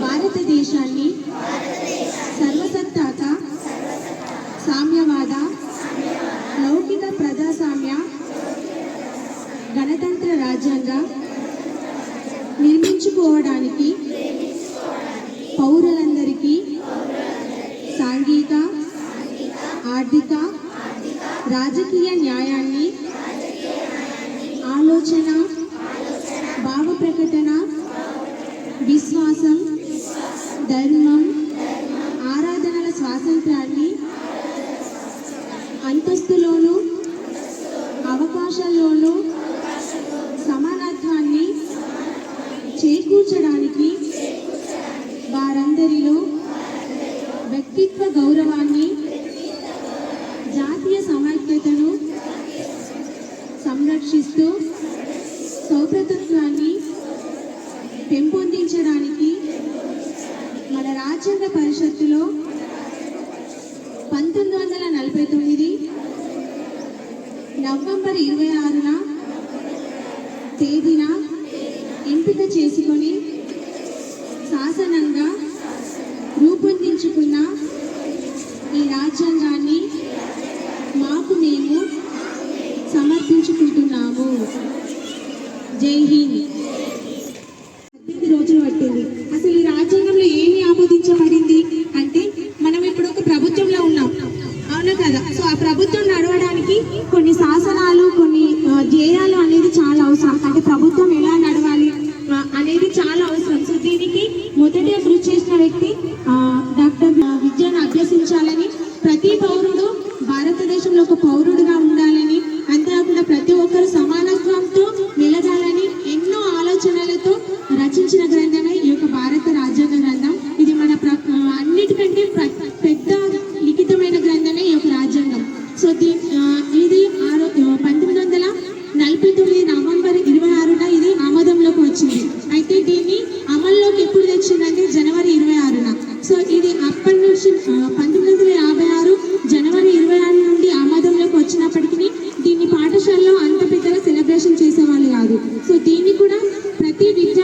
భారతదేశాన్ని సర్వసత్తాక సామ్యవాద లౌకిక ప్రజాస్వామ్య గణతంత్ర రాజ్యంగా నిర్మించుకోవడానికి పౌరులందరికీ సాంఘిక ఆర్థిక రాజకీయ న్యాయాన్ని ఆలోచన ధర్మం ఆరాధనల స్వాతంత్రాన్ని అంతస్తులోనూ అవకాశాల్లోనూ సమానత్వాన్ని చేకూర్చడానికి వారందరిలో వ్యక్తిత్వ గౌరవాన్ని జాతీయ సమైక్యతను సంరక్షిస్తూ సౌభ్రతత్వాన్ని పెంపొందించడానికి రాజ్యాంగ పరిషత్తులో పంతొమ్మిది వందల నలభై తొమ్మిది నవంబర్ ఇరవై ఆరున తేదీన ఎంపిక చేసుకొని శాసనంగా రూపొందించుకున్న ఈ రాజ్యాంగాన్ని మాకు మేము సమర్పించుకుంటున్నాము. జై హింద్. పద్దెనిమిది రోజులు పట్టింది. అసలు ఈ నిర్ణయించబడింది అంటే మనం ఇప్పుడు ఒక ప్రభుత్వంలో ఉన్నాం. అవునా కదా? సో ఆ ప్రభుత్వం నడవడానికి కొన్ని శాసనాలు కొన్ని ధ్యేయాలు అనేది చాలా అవసరం. అంటే ప్రభుత్వం ఎలా నడవాలి అనేది చాలా అవసరం. సో దీనికి మొదటిగా కృషి చేసిన వ్యక్తి డాక్టర్ విద్యను అభ్యసించాలని ప్రతి పౌరుడు భారతదేశంలో ఒక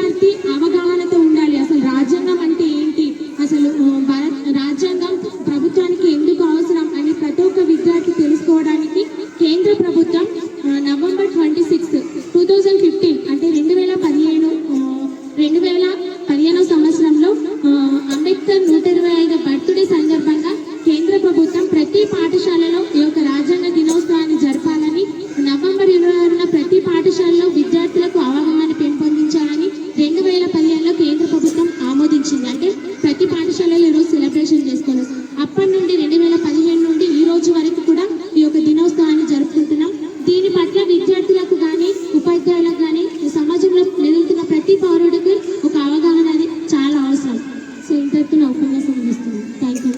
ప్రతి అవగాహనతో ఉండాలి. అసలు రాజ్యాంగం అంటే ఏంటి? అసలు భారత రాజ్యాంగం ప్రభుత్వానికి ఎందుకు అవసరం అని ప్రతి ఒక్క విద్యార్థి తెలుసుకోవడానికి కేంద్ర ప్రభుత్వం November twenty sixth two thousand fifteen